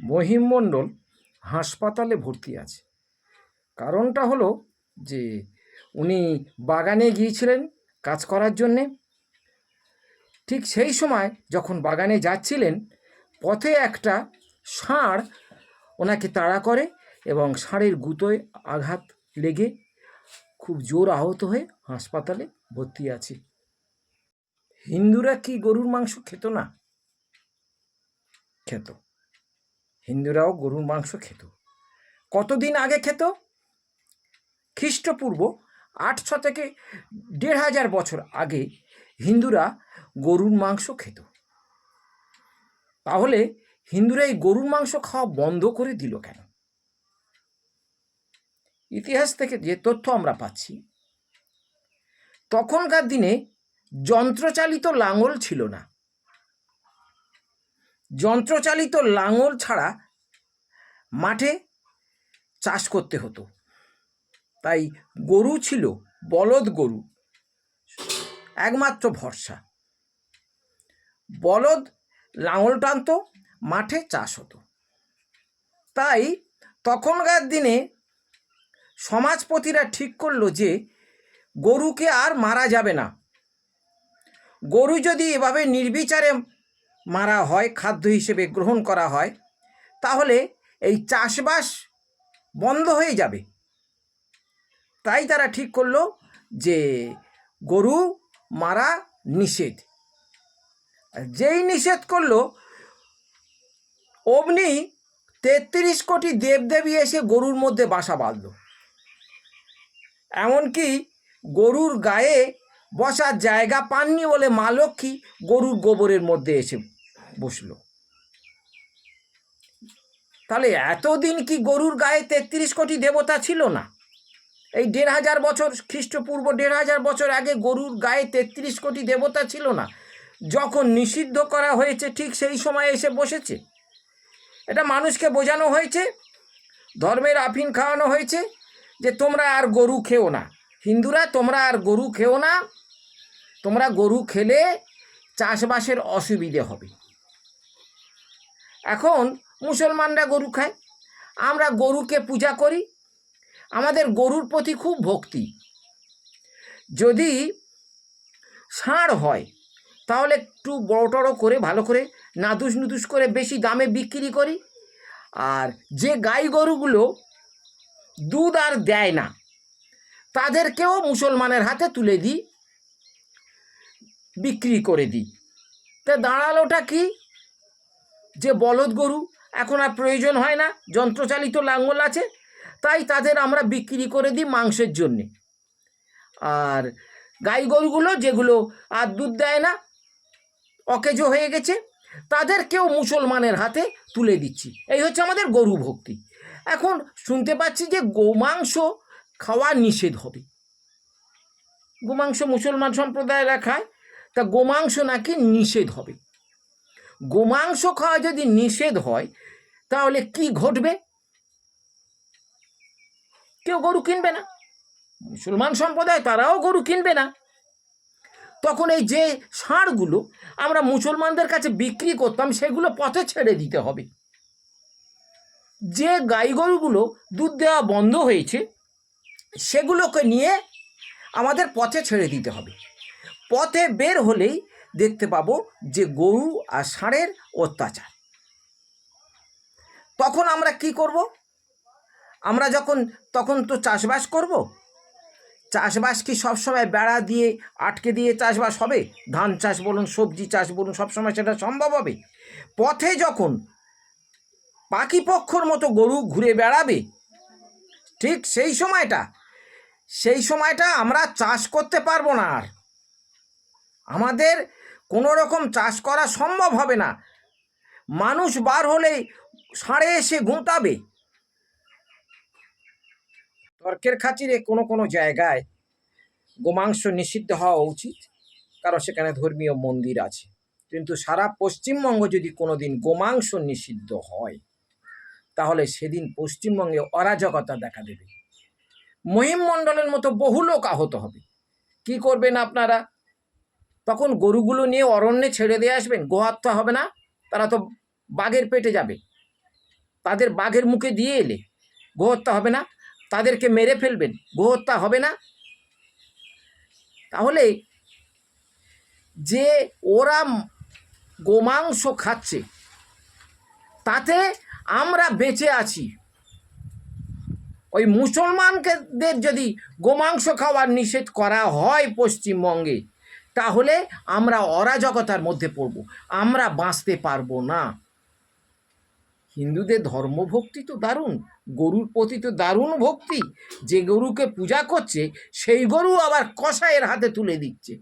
মহিম মণ্ডল হাসপাতালে ভর্তি আছে। কারণটা হলো যে, উনি বাগানে গিয়েছিলেন কাজ করার জন্যে। ঠিক সেই সময় যখন বাগানে যাচ্ছিলেন, পথে একটা ষাঁড় ওনাকে তাড়া করে এবং ষাঁড়ের গুঁতোয় আঘাত লেগে খুব জোর আহত হয়ে হাসপাতালে ভর্তি আছে। হিন্দুরা কি গরুর মাংস খেত না? খেত। হিন্দুরাও গরুর মাংস খেত। কতদিন আগে খেত? খ্রিস্টপূর্ব আটশো থেকে দেড় হাজার বছর আগে হিন্দুরা গরুর মাংস খেত। তাহলে হিন্দুরা এই গরুর মাংস খাওয়া বন্ধ করে দিল কেন? ইতিহাস থেকে যে তথ্য আমরা পাচ্ছি, তখনকার দিনে যন্ত্রচালিত লাঙল ছিল না। যন্ত্রচালিত লাঙল ছাড়া মাঠে চাষ করতে হতো। তাই গরু ছিল বলদ গরু, একমাত্র ভরসা। বলদ লাঙল টানতো, মাঠে চাষ হতো। তাই তখনকার দিনে সমাজপতিরা ঠিক করল যে গরুকে আর মারা যাবে না। গরু যদি এভাবে নির্বিচারে মারা হয়, খাদ্য হিসেবে গ্রহণ করা হয়, তাহলে এই চাষবাস বন্ধ হয়ে যাবে। তাই তারা ঠিক করল যে গরু মারা নিষেধ। যেই নিষেধ করল, অমনি তেত্রিশ কোটি দেবদেবী এসে গরুর মধ্যে বাসা বাঁধল। এমনকি গরুর গায়ে বসার জায়গা পাননি বলে মা লক্ষ্মী গরুর গোবরের মধ্যে এসে বসল। তাহলে এতদিন কি গরুর গায়ে তেত্রিশ কোটি দেবতা ছিল না? এই দেড় হাজার বছর, খ্রিস্টপূর্ব দেড় হাজার বছর আগে গরুর গায়ে তেত্রিশ কোটি দেবতা ছিল না? যখন নিষিদ্ধ করা হয়েছে, ঠিক সেই সময় এসে বসেছে? এটা মানুষকে বোঝানো হয়েছে, ধর্মের আফিন খাওয়ানো হয়েছে যে তোমরা আর গরু খেও না। হিন্দুরা, তোমরা আর গরু খেও না। তোমরা গরু খেলে চাষবাসের অসুবিধে হবে। এখন মুসলমানরা গরু খায়। আমরা গরুকে পূজা করি। আমাদের গরুর প্রতি খুব ভক্তি। যদি ষাঁড় হয়, তাহলে একটু বড় টড়ো করে, ভালো করে নাদুস নুদুস করে বেশি দামে বিক্রি করি। আর যে গাই গরুগুলো দুধ আর দেয় না, তাদেরকেও মুসলমানের হাতে তুলে দিই, বিক্রি করে দিই। তা দাঁড়ালোটা কি? যে বলদ গরু এখন আর প্রয়োজন হয় না, যন্ত্রচালিত লাঙ্গল আছে, তাই তাদের আমরা বিক্রি করে দিই মাংসের জন্যে। আর গাই গরুগুলো যেগুলো আর দুধ দেয় না, অকেজো হয়ে গেছে, তাদেরকেও মুসলমানের হাতে তুলে দিচ্ছি। এই হচ্ছে আমাদের গরু ভক্তি। এখন শুনতে পাচ্ছি যে গোমাংস খাওয়া নিষেধ হবে। গোমাংস মুসলমান সম্প্রদায়েরা খায়, তা গোমাংস নাকি নিষেধ হবে। গোমাংস খাওয়া যদি নিষেধ হয়, তাহলে কি ঘটবে? কেউ গরু কিনবে না। মুসলমান সম্প্রদায় তারাও গরু কিনবে না। তখন এই যে ষাঁড়গুলো আমরা মুসলমানদের কাছে বিক্রি করতাম, সেগুলো পথে ছেড়ে দিতে হবে। যে গাই গরুগুলো দুধ দেওয়া বন্ধ হয়েছে, সেগুলোকে নিয়ে আমাদের পথে ছেড়ে দিতে হবে। পথে বের হলেই দেখতে পাবো যে গরু আর ষাঁড়ের অত্যাচার। তখন আমরা কি করব? আমরা যখন, তখন তো চাষবাস করব? চাষবাস কি সবসময় বেড়া দিয়ে, আটকে দিয়ে চাষবাস হবে? ধান চাষ বলুন, সবজি চাষ বলুন, সবসময় সেটা সম্ভব হবে? পথে যখন পাখি পক্ষর মতো গরু ঘুরে বেড়াবে, ঠিক সেই সময়টা সেই সময়টা আমরা চাষ করতে পারব না আর। আমাদের কোনো রকম চাষ করা সম্ভব হবে না। মানুষ বার হলেই ষাঁড়ে এসে ঘুঁতাবে তর্কের খাতিরে কোনো কোনো জায়গায় গোমাংস নিষিদ্ধ হওয়া উচিত, কারণ সেখানে ধর্মীয় মন্দির আছে। কিন্তু সারা পশ্চিমবঙ্গ যদি কোনো দিন গোমাংস নিষিদ্ধ হয়, তাহলে সেদিন পশ্চিমবঙ্গে অরাজকতা দেখা দেবে। মহিমমণ্ডলের মতো বহু লোক আহত হবে। কি করবেন আপনারা? তখন গরুগুলো নিয়ে অরণ্যে ছেড়ে দিয়ে আসবেন গোহত্যা হবে না, তারা তো বাঘের পেটে যাবে। তাদের বাঘের মুখে দিয়ে এলে গোহত্যা হবে না, তাদেরকে মেরে ফেলবেন, গোহত্যা হবে না। তাহলে যে ওরা গোমাংস খাচ্ছে, তাতে আমরা বেঁচে আছি। ওই মুসলমানকেদের যদি গোমাংস খাওয়ার নিষেধ করা হয় পশ্চিমবঙ্গে তাহলে আমরা অরাজকতার মধ্যে পড়ব। আমরা বাঁচতে পারব না। হিন্দুদের ধর্মভক্তি তো দারুণ, গরুর প্রতি তো দারুণ ভক্তি। যে গরুকে পূজা করছে, সেই গরু আবার কষায়ের হাতে তুলে দিচ্ছে।